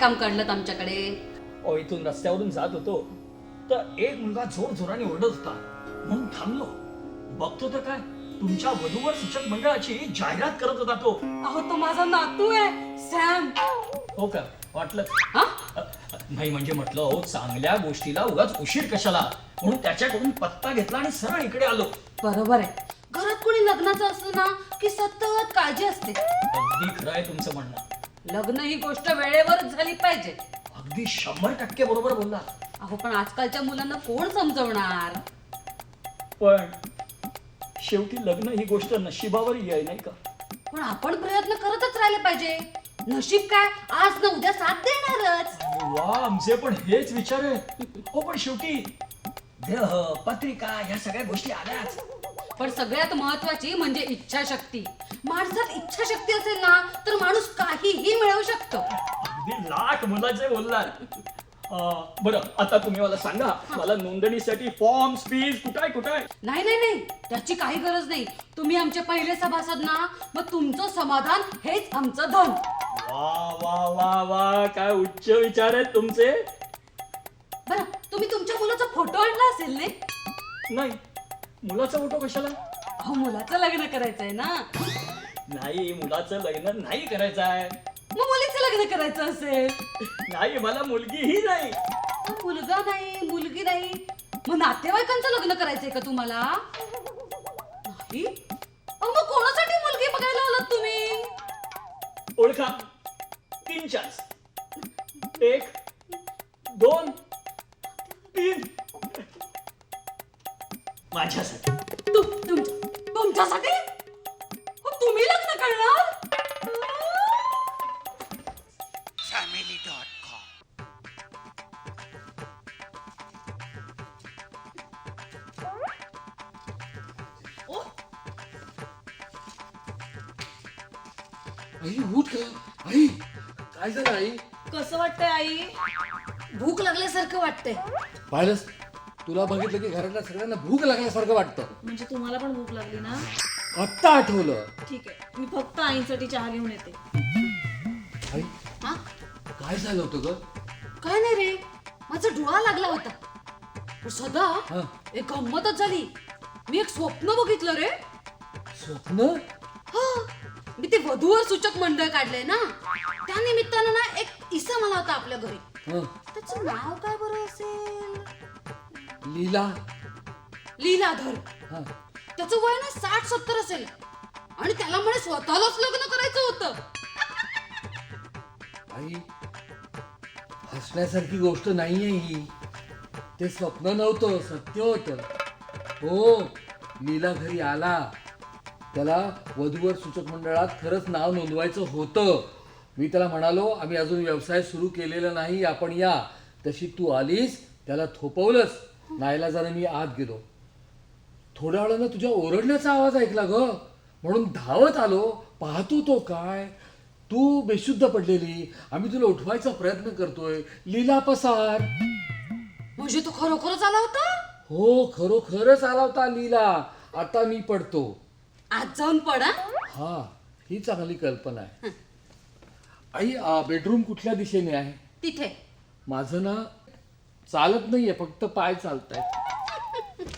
काम काढलं आमच्याकडे. ओ इथून रस्त्यावरून जात होतो. तर एक मुलगा जोर जोराने ओरडत होता. म्हणून थांबलो. बघतो तर काय तुमच्या वधूवर सूचक मंडळाची जाहिरात करत होता तो. अहो तो माझा नातू आहे सॅम. हो का? वाटलं. हा? अ, अ, नाही म्हणजे म्हटलं हो चांगल्या गोष्टीला उगाच उशीर कशाला? म्हणून त्याच्याकडून पत्ता घेतला आणि सरळ इकडे आलो. बरोबर आहे. घरात कोणी लग्नाचं असलं ना की सतत काळजी असते. अगदी खरं आहे तुमचं म्हणणं. लग्न ही गोष्ट वेळेवरच झाली पाहिजे. अगदी शंभर टक्के बरोबर बोलला. अहो पण आजकालच्या मुलांना कोण समजवणार? पण शेवटी लग्न ही गोष्ट नशिबावरही आहे नाही का? पण आपण प्रयत्न करतच राहिले पाहिजे. नशीब काय? आज ना उद्या साथ देणारच. वा आमचे पण हेच विचार आहे हो पण शेवटी देह पत्रिका या सगळ्या गोष्टी आल्याच. पण सगळ्यात महत्वाची म्हणजे इच्छाशक्ती. माणसात इच्छाशक्ती असेल ना तर माणूस काहीही मिळवू शकतो. अगदी लाख मुलाचे बोललात. अं, बरं आता तुम्ही मला सांगा मला नोंदणीसाठी फॉर्म फीज कुठाय कुठाय नाही नाही नाही. त्याची काही गरज नाही. तुम्ही आमचे पहिले सभासद ना मग तुमचं समाधान हेच आमचं धन. वा वा वा वा. काय उच्च विचार आहेत तुमचे? बरं तुम्ही तुमच्या मुलाचा फोटो आणला असेल ने? नाही. मुलाचा फोटो कशाला? अहो मुलाचं लग्न करायचंय ना. नाही मुलाचं लग्न नाही करायचं आहे मग मुलीचं लग्न करायचं असेल? नाही मला मुलगीही नाही. मग मुलगा नाही मुलगी नाही. मग नातेवाईकांचं लग्न करायचंय का तुम्हाला? नाही? अहो, मग कोणासाठी मुलगी बघायला आलात तुम्ही? ओळखा. तीन चान्स एक दोन तीन. माझ्यासाठी. तु- तुमच्या- तुमच्यासाठी? मग तुम्ही लग्न करणार? आई उठ ग. आई काय झालं आई? कसं वाटतंय आई? भूक लागल्यासारखं वाटतंय. पाहिलंस? तुला बघितलं की घरातल्या सगळ्यांना भूक लागल्यासारखं वाटतं. म्हणजे तुम्हाला पण भूक लागली ना? आत्ता आठवलं. ठीक आहे. मी फक्त आईसाठी चहा घेऊन येते. आई हा? काय झालं होतं ग? काय नाही रे. माझा डोळा लागला होता. पण सदा. एक गंमतच झाली. मी एक स्वप्न बघितलं रे. स्वप्न? हा. मी ते वधूवर सूचक मंडळ काढलंय ना? त्या निमित्तानं ना एक इसम आला होता आपल्या घरी. हं. त्याचं नाव काय बरं असेल? लीला? लीलाधर. हा. त्याचं वय ना साठ सत्तर असेल. आणि त्याला म्हणे स्वतःलाच लग्न करायचं होतं. आई हसण्यासारखी गोष्ट नाहीये ही. ते स्वप्न नव्हतं सत्य होतं. हो लीला घरी आला. त्याला वधूवर सूचक मंडळात खरंच नाव नोंदवायचं होतं. मी त्याला म्हणालो आम्ही अजून व्यवसाय सुरू केलेला नाही आपण या. तशी तू आलीस त्याला थोपवलंस. नाईलाजाने मी आत गेलो. थोड्या वेळानं तुझ्या ओरडण्याचा आवाज ऐकला ग. म्हणून धावत आलो. पाहतो तो काय? तू बेशुद्ध पडलेली. आम्ही तुला उठवायचा प्रयत्न करतोय. लीला पसार. म्हणजे तो खरोखरच आला होता? हो खरोखरच आला होता लीला. आता मी पडतो. आज जाऊन पडा. हा ही चांगली कल्पना आहे. आई बेडरूम कुठल्या दिशेने आहे? तिथे. माझं ना चालत नाहीये फक्त पाय चालत आहेत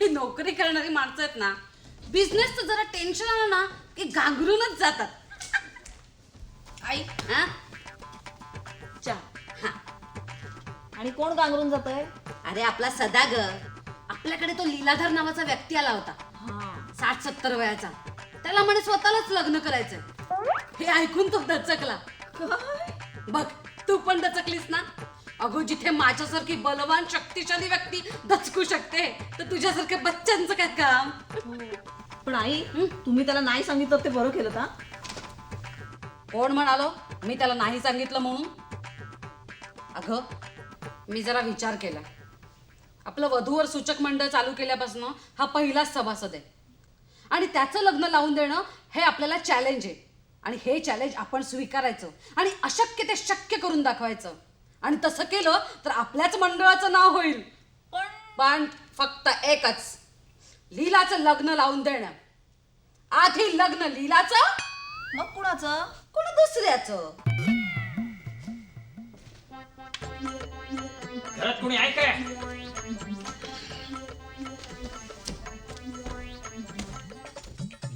ही नोकरी करणारी माणसं आहेत ना बिझनेसचं जरा टेन्शन आलं ना की घांगरूनच जातात. आई हा? चहा हा. आणि कोण गांगरून जात आहे अरे आपला सदाग आपल्याकडे तो लीलाधर नावाचा व्यक्ती आला होता. हा. साठ सत्तर वयाचा. त्याला म्हणे स्वतःलाच लग्न करायचंय. हे ऐकून तो दचकला. बघ तू पण दचकलीस ना? अगो जिथे माझ्यासारखी बलवान शक्तिशाली व्यक्ती दचकू शकते तर तुझ्यासारख्या बच्चांचं काय काम? पण आई तुम्ही त्याला नाही सांगितलं ते बरं केलं का कोण म्हणालो? मी त्याला नाही सांगितलं म्हणून? अगं मी जरा विचार केला. आपलं वधूवर सूचक मंडळ चालू केल्यापासून हा पहिलाच सभासद आहे. आणि त्याचं लग्न लावून देणं हे आपल्याला चॅलेंज आहे. आणि हे चॅलेंज आपण स्वीकारायचं आणि अशक्य ते शक्य करून दाखवायचं. आणि तसं केलं तर आपल्याच मंडळाचं नाव होईल. पण फक्त एकच. लीलाचं लग्न लावून देणं. आधी लग्न लीलाचं मग कुणाचं? कोण दुसऱ्याचं? घरात कोणी आहे काय?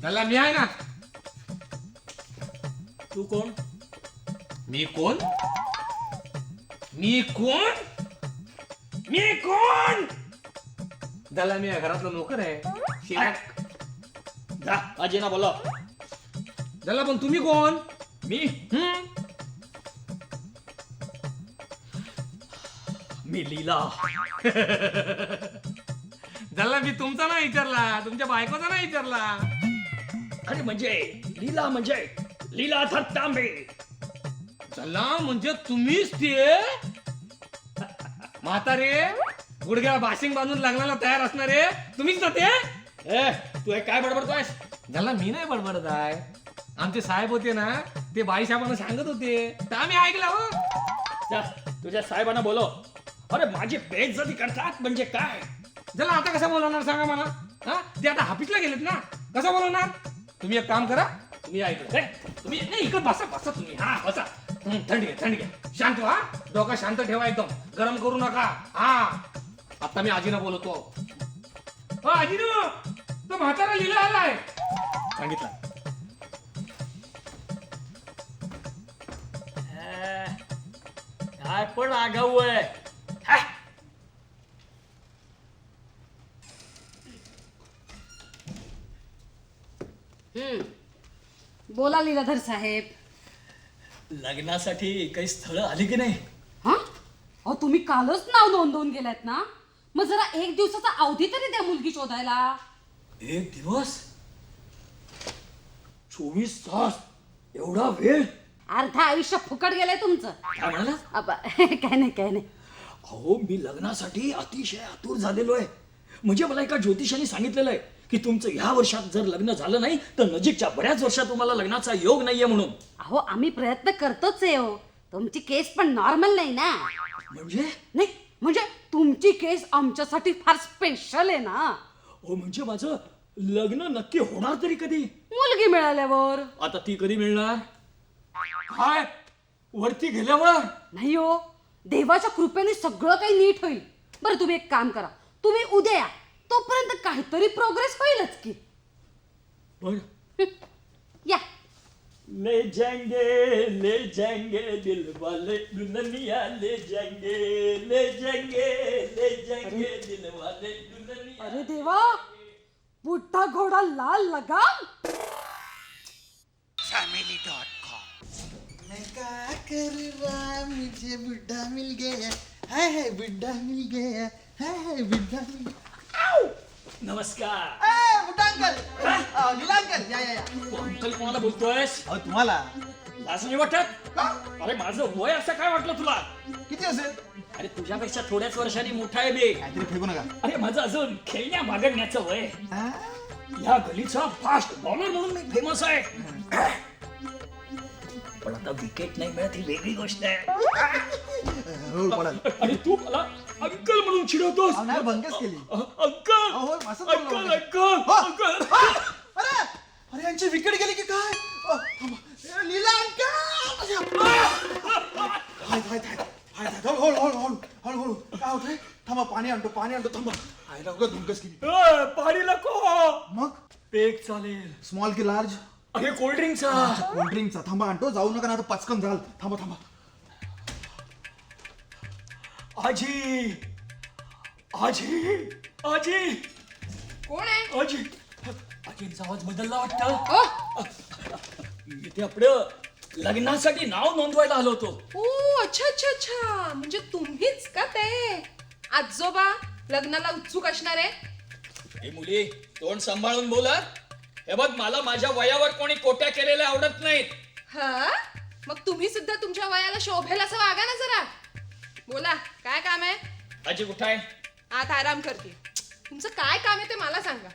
त्याला मी आहे ना. तू कोण? मी कोण? मी कोण? मी कोण? त्याला मी घरातला नोकर आहे. शिराक जा आजीना बोला त्याला पण तुम्ही कोण? मी? हम्म? मी लीला. त्याला मी तुमचा नाही विचारला. तुमच्या बायकोचा नाही विचारला. अरे म्हणजे लीला म्हणजे लीला तांबे. चला म्हणजे तुम्हीच ते. म्हातारे गुडघ्याला बाशिंग बांधून लग्नाला तयार असणारे तुम्हीच ना ते? ए तू हे काय बडबडतोयस? ज्याला मी नाही बडबडत आहे. आमचे साहेब होते ना ते बाई साहेबांना सांगत होते. तर आम्ही ऐकलं हो. जा तुझ्या साहेबांना बोलो अरे माझी बेइज्जती करतात म्हणजे काय? ज्याला आता कसं बोलवणार सांगा मला? हा? ते आता हाफिसला गेलेत ना. कसं बोलवणार? तुम्ही एक काम करा. तुम्ही ऐकलं तुम्ही नाही इकडे बसा बसा तुम्ही. हा बसा. हं, थंड थंड शांत व्हा. डोका शांत ठेवा एकदम. गरम करू नका. हा. आता मी आजीना बोलवतो. हो आजीनो तो म्हातारा लिहिला आलाय. सांगितलं. काय पण आगाऊ आहे. हा? हम्म बोला लीलाधर साहेब. लग्नासाठी काही स्थळ आली की नाही? हा? अहो तुम्ही कालच नाव नोंदवून गेलात ना? मग जरा एक दिवसाचा अवधी तरी द्या मुलगी शोधायला. एक दिवस? चोवीस तास? एवढा वेळ? अर्ध आयुष्य फुकट गेलंय तुमचं. काय म्हणाला? अबा, काय नाही काय नाही. अहो मी लग्नासाठी अतिशय आतुर झालेलो आहे. म्हणजे मला एका ज्योतिषाने सांगितलेलं आहे. की तुमचं ह्या वर्षात जर लग्न झालं नाही तर नजीकच्या बऱ्याच वर्षात तुम्हाला लग्नाचा योग नाहीये म्हणून. अहो आम्ही प्रयत्न करतोच आहे हो. तुमची केस पण नॉर्मल नाही ना. म्हणजे? नाही म्हणजे तुमची केस आमच्यासाठी फार स्पेशल आहे ना. हो म्हणजे माझं लग्न नक्की होणार तरी कधी? मुलगी मिळाल्यावर. आता ती कधी मिळणार? काय वरती गेल्यावर? नाही हो देवाच्या कृपेने सगळं काही नीट होईल. बरं तुम्ही एक काम करा. तुम्ही उद्या या. तोपर्यंत काहीतरी प्रोग्रेस होईलच की. पण हं, या. ले जाएंगे ले जाएंगे दिल वाले दुल्हनिया ले जाएंगे ले जाएंगे ले जाएंगे दिल वाले दुल्हनिया। अरे देवा बुड्ढा घोडा लाल लगाम. फॅमिली डॉट कॉम मैं क्या कर रहा मुझे बुढ़ा मिल गया हाय हाय बुढ़ा मिल गया हाय हाय बुढ़ा मिल गया नमस्कार. अंकल. अंकल. या या या. अंकल कोणाला बोलतोयस? अहो तुम्हाला? नाही वाटत? का? अरे माझं वय असं काय वाटलं तुला? किती असेल? अरे तुझ्यापेक्षा थोड्याच वर्षांनी मोठा आहे काहीतरी फेकू नका. अरे माझं अजून खेळण्या मागण्याचं वय हा? या गलीचा फास्ट बॉलर म्हणून मी फेमस आहे. पण आता विकेट नाही मिळत ही वेगळी गोष्ट आहे. हो आणि तू मला अंकल म्हणून चिडवतोस? अहो, नाही भंगच केली. अ- अंकल! अहो, असंच बोललो अंकल म्हणजे. अंकल! हो. अंकल! अरे अरे यांची विकेट गेली की काय? अ, थांबा. ए, Leela uncle! Hi hi hi hi hi हळू हळू हळू हळू हळू हळू. काय होतंय थांबा पाणी आणतो पाणी आणतो थांबा. हाय उगाच भंगच केली. ए, पाणी नको! मग? पेक चालेल. स्मॉल की लार्ज? अरे कोल्ड्रिंकचा कोल्ड्रिंकचा थांबा आणतो. जाऊ नका ना आता पचकन झाल. थांबा थांबा. आजी! आजी आजी. कोण आहे? आजी. आजींचा आवाज बदलला वाटतं. ओ. मी ते आपलं लग्नासाठी नाव नोंदवायला आलो होतो. ओ अच्छा अच्छा अच्छा. म्हणजे तुम्हीच का ते? आजोबा लग्नाला उत्सुक असणार आहे? हे मुली तोंड सांभाळून बोला हे बघ मला माझ्या वयावर कोणी कोट्या केलेल्या आवडत नाहीत. हा? मग तुम्ही सुद्धा तुमच्या वयाला शोभेल असं वागा ना जरा. बोला काय काम आहे? आजी कुठं आहे? आत आराम करते. तुमचं काय काम आहे ते मला सांगा.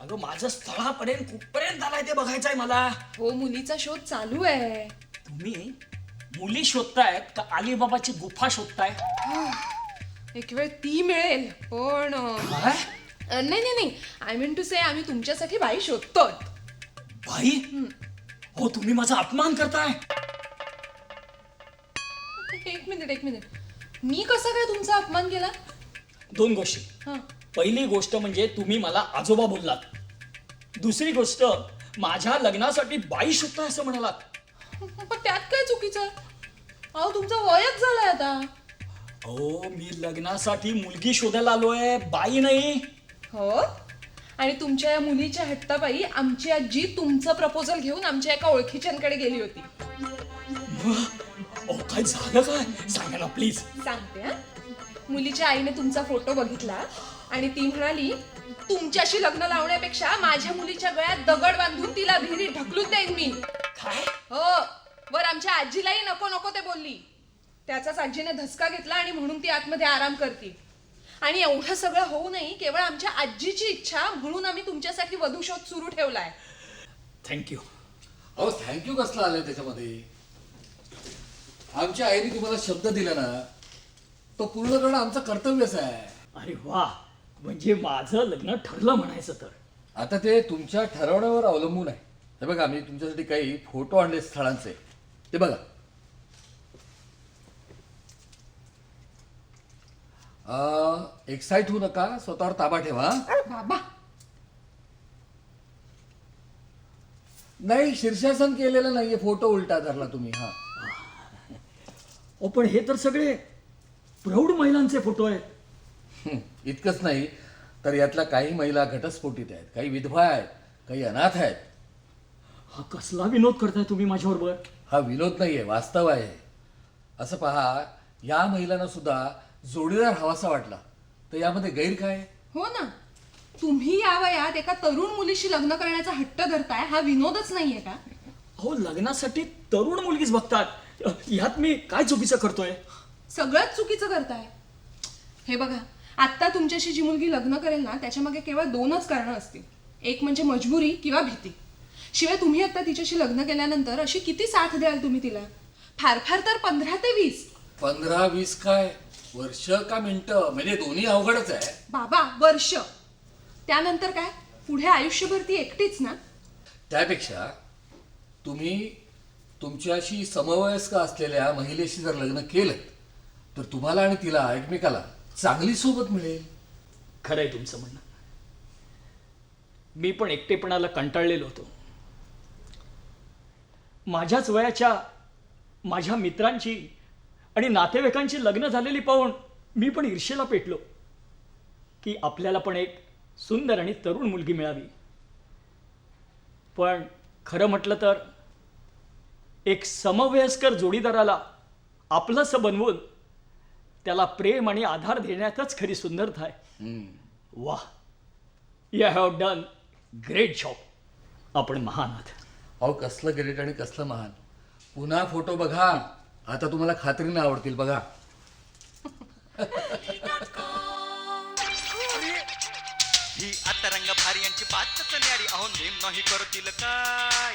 अगं माझं स्थळापर्यंत कुठपर्यंत आलाय ते बघायचं आहे मला. हो मुलीचा शोध चालू आहे. तुम्ही मुली शोधतायत का अलिबाबाची गुफा शोधताय? एक वेळ ती मिळेल पण अं, काय नाही नाही नाही. आय मीन टू से आम्ही तुमच्यासाठी बाई शोधतोय बाई? हो तुम्ही माझा अपमान करताय. एक मिनिट एक मिनिट. मी कसा काय तुमचा अपमान केला? दोन गोष्टी. हा. पहिली गोष्ट म्हणजे तुम्ही मला आजोबा बोललात. दुसरी गोष्ट माझ्या लग्नासाठी बाई शोधताय असं म्हणालात. पण त्यात काय चुकीचं? आहे? अहो तुमचं वयच झालंय आता. अहो मी लग्नासाठी मुलगी शोधायला आलोय बाई नाही. हो? आणि तुमच्या या मुलीच्या हट्टापायी आमची आजी तुमचं प्रपोजल घेऊन आमच्या एका ओळखीच्यांकडे गेली होती. अहो काय झालं काय? सांगा ना प्लीज सांगते हा. मुलीच्या आईने तुमचा फोटो बघितला आणि ती म्हणाली तुमच्याशी लग्न लावण्यापेक्षा माझ्या मुलीच्या गळ्यात दगड बांधून तिला विहिरीत ढकलून देईन मी. काय? हो. वर आमच्या आजीलाही नको नको ते बोलली. त्याचाच आजीने धसका घेतला आणि म्हणून ती आतमध्ये आराम करते. आणि एवढं सगळं होऊ नये केवळ आमच्या आजीची इच्छा म्हणून आम्ही तुमच्यासाठी वधू शोध सुरू ठेवलाय. थँक्यू अहो थँक्यू कसला आलंय त्याच्यामध्ये? आमच्या आईने तुम्हाला शब्द दिला ना तो पूर्ण करणं आमचं कर्तव्यच आहे. अरे वा म्हणजे माझं लग्न ठरलं म्हणायचं तर. आता ते तुमच्या ठरवण्यावर अवलंबून आहे. हे बघा मी तुमच्यासाठी काही फोटो आणले स्थळांचे. ते बघा. एक्साइट होऊ नका स्वतःवर ताबा ठेवा? बाबा. नाही शीर्षासन केलेलं नाहीये फोटो उलटा धरला तुम्ही हा. ओ पण हे तर सगळे प्रौढ महिलांचे फोटो आहेत. हं, इतकंच नाही तर यातल्या काही महिला घटस्फोटीत आहेत काही विधवा आहेत काही अनाथ आहेत. हा कसला विनोद करताय तुम्ही माझ्याबरोबर? हा विनोद नाहीये वास्तव आहे. असं पहा या महिलांना सुद्धा जोडीदार हवासा वाटला. तर यामध्ये गैर काय? आहे? हो ना. तुम्ही या वयात एका तरुण मुलीशी लग्न करण्याचा हट्ट धरताय हा विनोदच नाहीये का? अहो लग्नासाठी तरुण मुलगीच बघतात. ह्यात मी काय चुकीचं करतोय? सगळंच चुकीचं करताय. हे बघा आत्ता तुमच्याशी जी मुलगी लग्न करेल ना त्याच्यामागे केवळ दोनच कारणं असतील. एक म्हणजे मजबुरी किंवा भीती. शिवाय तुम्ही आता तिच्याशी लग्न केल्यानंतर अशी किती साथ द्याल तुम्ही तिला? फार फार तर पंधरा ते वीस. पंधरा वीस काय? वर्ष का मिनिटं? म्हणजे दोन्ही अवघडच आहे. बाबा वर्ष. त्यानंतर काय? पुढे आयुष्यभर ती एकटीच ना? त्यापेक्षा तुम्ही तुमच्याशी समवयस्क असलेल्या महिलेशी जर लग्न केलं तर तुम्हाला आणि तिला एकमेकाला चांगली सोबत मिळेल. खरंय तुमचं म्हणणं. मी पण एकटेपणाला कंटाळलेलो होतो. माझ्याच वयाच्या माझ्या मित्रांची आणि नातेवाईकांची लग्न झालेली पाहून मी पण ईर्षेला पेटलो की आपल्याला पण एक सुंदर आणि तरुण मुलगी मिळावी. पण खरं म्हटलं तर एक समवयस्कर जोडीदाराला आपलंसं बनवून त्याला प्रेम आणि आधार देण्यातच खरी सुंदरता आहे. वा you have done great job आपण महान आहात. अहो कसलं ग्रेट आणि कसलं महान. पुन्हा फोटो बघा. आता तुम्हाला खात्रीने आवडतील बघा. ही आता रंग भारी यांची बातच न्यारी अहो नेम नाही करतील काय?